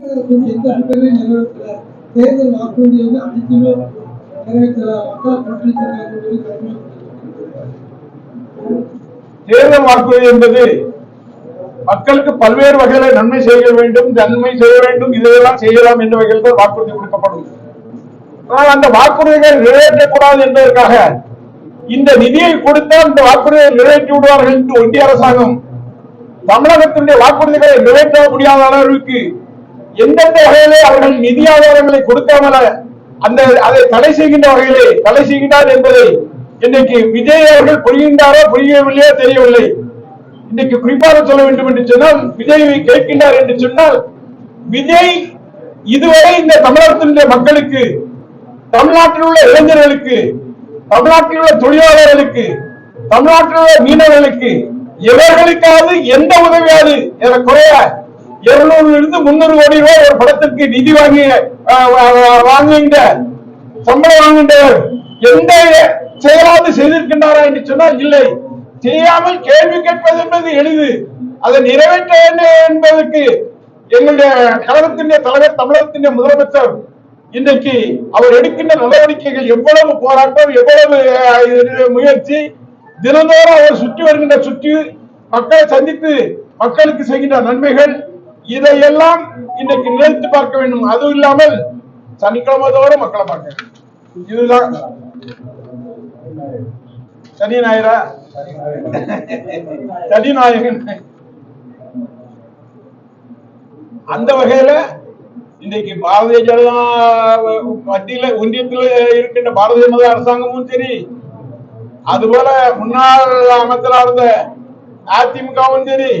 எந்த திட்டங்களையும் நிறைவேற்றல தேர்தல் வாக்குறுதி வந்து அனைத்திலும் நிறைவேற்றல மக்கள் புறக்கணிச்சிருக்காங்க தேர்தல் வாக்குறுதி என்பது மக்களுக்கு பல்வேறு வகையில நன்மை செய்ய வேண்டும் நன்மை செய்ய வேண்டும் இதையெல்லாம் செய்யலாம் என்ற வகையில் தான் வாக்குறுதி கொடுக்கப்படும். ஆனால் அந்த வாக்குறுதிகள் நிறைவேற்றக்கூடாது என்பதற்காக இந்த நிதியை கொடுத்தால் இந்த வாக்குறுதியை நிறைவேற்றி விடுவார்கள் என்று ஒன்றிய அரசாங்கம் தமிழகத்தினுடைய வாக்குறுதிகளை நிறைவேற்ற முடியாத அளவிற்கு எந்தெந்த வகையிலே அவர்கள் நிதி ஆதாரங்களை கொடுக்காமல அந்த அதை தடை செய்கின்ற வகையிலே தடை செய்கின்றார் என்பதை இன்னைக்கு விஜய் அவர்கள் புரிகின்றாரோ புரியவில்லையோ தெரியவில்லை. இன்னைக்கு குறிப்பாக சொல்ல வேண்டும் என்று சொன்னால் விஜயை கேட்கின்றார் என்று சொன்னால் விஜய் இதுவரை இந்த தமிழகத்தினுடைய மக்களுக்கு தமிழ்நாட்டில் உள்ள இளைஞர்களுக்கு தமிழ்நாட்டில் உள்ள தொழிலாளர்களுக்கு தமிழ்நாட்டில் உள்ள மீனவர்களுக்கு எவர்களுக்காவது எந்த உதவியாவது குறைய இருநூறுல இருந்து முன்னூறு கோடி ரூபாய் ஒரு படத்திற்கு நிதி வாங்கி வாங்குகின்ற சம்பளம் வாங்குகின்றவர் எந்த செயலாவது செய்திருக்கின்றாரா என்று சொன்னால் இல்லை. செய்யாமல் கேள்வி கேட்பது என்பது எளிது. அதை நிறைவேற்ற வேண்டும் என்பதற்கு எங்களுடைய கழகத்தினுடைய தலைவர் தமிழகத்தினுடைய முதலமைச்சர் இன்றைக்கு அவர் எடுக்கின்ற நடவடிக்கைகள் எவ்வளவு போராட்டம் எவ்வளவு இது முயற்சி தினந்தோறும் அவர் சுற்றி வருகின்ற சுற்றி மக்களை சந்தித்து மக்களுக்கு செய்கின்ற நன்மைகள் இதையெல்லாம் இன்னைக்கு நினைத்து பார்க்க வேண்டும். அதுவும் இல்லாமல் சனிக்கிழமை தோறும் மக்களை பார்க்க இதுதான். சனி ஞாயிறா? சனி நாயகன் அந்த வகையில இன்னைக்கு பாரதிய ஜனதா மத்தியில ஒன்றியத்தில் இருக்கின்ற பாரதிய ஜனதா அரசாங்கமும் சரி அதுபோல முன்னாள் அமைச்சராக இருந்த அதிமுகவும் சரி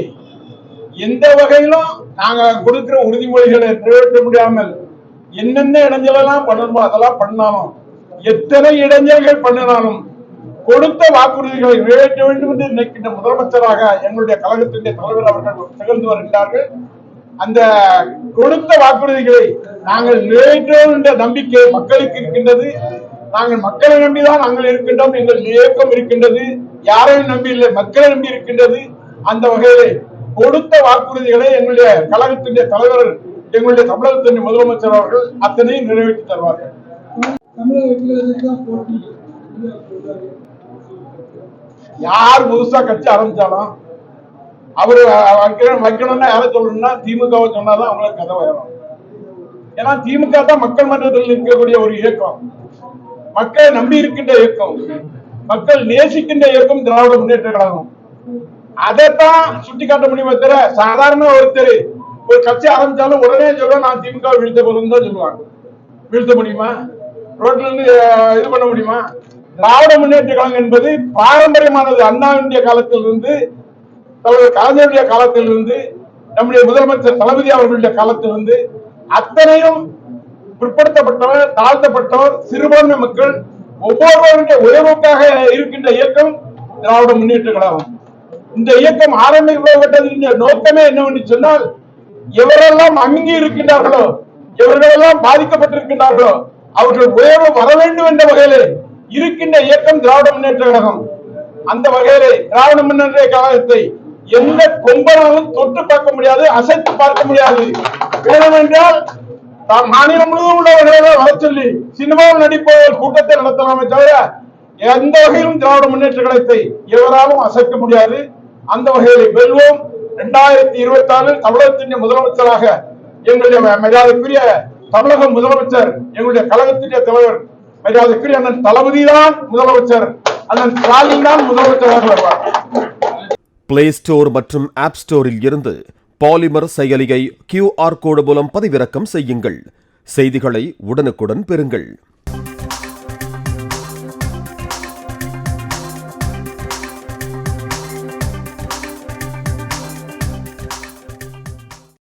எந்த வகையிலும் நாங்க கொடுக்கிற உறுதிமொழிகளை நிறைவேற்ற முடியாமல் என்னென்ன இடைஞ்சலெல்லாம் பண்ணணுமோ அதெல்லாம் பண்ணாலும் எத்தனை இடைஞ்சல்கள் பண்ணினாலும் கொடுத்த வாக்குறுதிகளை நிறைவேற்ற வேண்டும் என்று நினைக்கின்ற முதலமைச்சராக எங்களுடைய கழகத்தினுடைய தலைவர் அவர்கள் திகழ்ந்து வருகிறார்கள். அந்த கொடுத்த வாக்குறுதிகளை நாங்கள் நிறைவேற்றோம் என்ற நம்பிக்கை மக்களுக்கு இருக்கின்றது. நாங்கள் மக்களை நம்பிதான் நாங்கள் இருக்கின்றோம். எங்கள் இயக்கம் இருக்கின்றது. யாரையும் நம்பி இல்லை மக்களை நம்பி இருக்கின்றது. அந்த வகையிலே கொடுத்த வாக்குறுதிகளை எங்களுடைய கழகத்தினுடைய தலைவர் எங்களுடைய தமிழகத்தின் முதலமைச்சர் அவர்கள் அத்தனையும் நிறைவேற்றி தருவார்கள். யார் புதுசா கட்சி ஆரம்பிச்சாலும் அவரு வைக்கணும்னா யாரை சொல்லணும்னா திமுகவை சொன்னாதான் அவங்களுக்கு கதை வரும். ஏன்னா திமுக தான் மக்கள் மன்றத்தில் இருக்கக்கூடிய ஒரு இயக்கம். மக்களை நம்பி இருக்கின்ற இயக்கம். மக்கள் நேசிக்கின்ற இயக்கம் திராவிட முன்னேற்ற கழகம். அதைத்தான் சுட்டி காட்ட முடியுமே தவிர சாதாரண ஒருத்தர் ஒரு கட்சி ஆரம்பிச்சாலும் உடனே சொல்ல நான் திமுக வீழ்த்த போதும் தான் சொல்லுவாங்க. வீழ்த்த முடியுமா? ரோட்ல இருந்து இது பண்ண முடியுமா? திராவிட முன்னேற்ற கழகம் என்பது பாரம்பரியமானது. அண்ணாவினுடைய காலத்திலிருந்து தலைவர் கலைஞருடைய காலத்திலிருந்து நம்முடைய முதலமைச்சர் தளபதி அவர்களுடைய காலத்திலிருந்து அத்தனையும் பிற்படுத்தப்பட்டவர் தாழ்த்தப்பட்டவர் சிறுபான்மை மக்கள் ஒவ்வொருவருடைய உயர்வுக்காக இருக்கின்ற இயக்கம் திராவிட முன்னேற்ற கழகம். இந்த இயக்கம் ஆரம்பிக்கப்பட்டது நோக்கமே என்னவென்று சொன்னால் எவரெல்லாம் அங்கி இருக்கின்றார்களோ எவர்களெல்லாம் பாதிக்கப்பட்டிருக்கின்றார்களோ அவர்கள் உயர்வு வர வேண்டும் என்ற வகையிலே இருக்கின்ற இயக்கம் திராவிட முன்னேற்ற கழகம். அந்த வகையிலே திராவிட முன்னேற்ற கழகத்தை எந்த கொம்பனாலும் தொட்டு பார்க்க முடியாது அசைத்து பார்க்க முடியாது. வேண்டுமென்றால் தாம் மாநிலம் முழுவதும் உள்ளவர்களை வர சொல்லி சினிமாவில் நடிப்பவர்கள் கூட்டத்தை நடத்தலாமே தவிர எந்த வகையிலும் திராவிட முன்னேற்ற கழகத்தை எவராலும் அசைக்க முடியாது. அந்த வகையில் வெல்வோம். இரண்டாயிரத்தி இருபத்தி ஆறில் தமிழகத்தின் முதலமைச்சராக எங்களுடைய மரியாதைக்குரிய தமிழக முதலமைச்சர் எங்களுடைய கழகத்தினுடைய தலைவர் மரியாதைக்குரிய அண்ணன் தளபதி தான் முதலமைச்சர். அண்ணன் ஸ்டாலின் தான் முதலமைச்சராக வருவார். பிளே ஸ்டோர் மற்றும் ஆப் ஸ்டோரில் இருந்து பாலிமர் செயலியை கியூஆர் கோடு மூலம் பதிவிறக்கம் செய்யுங்கள். செய்திகளை உடனுக்குடன் பெறுங்கள்.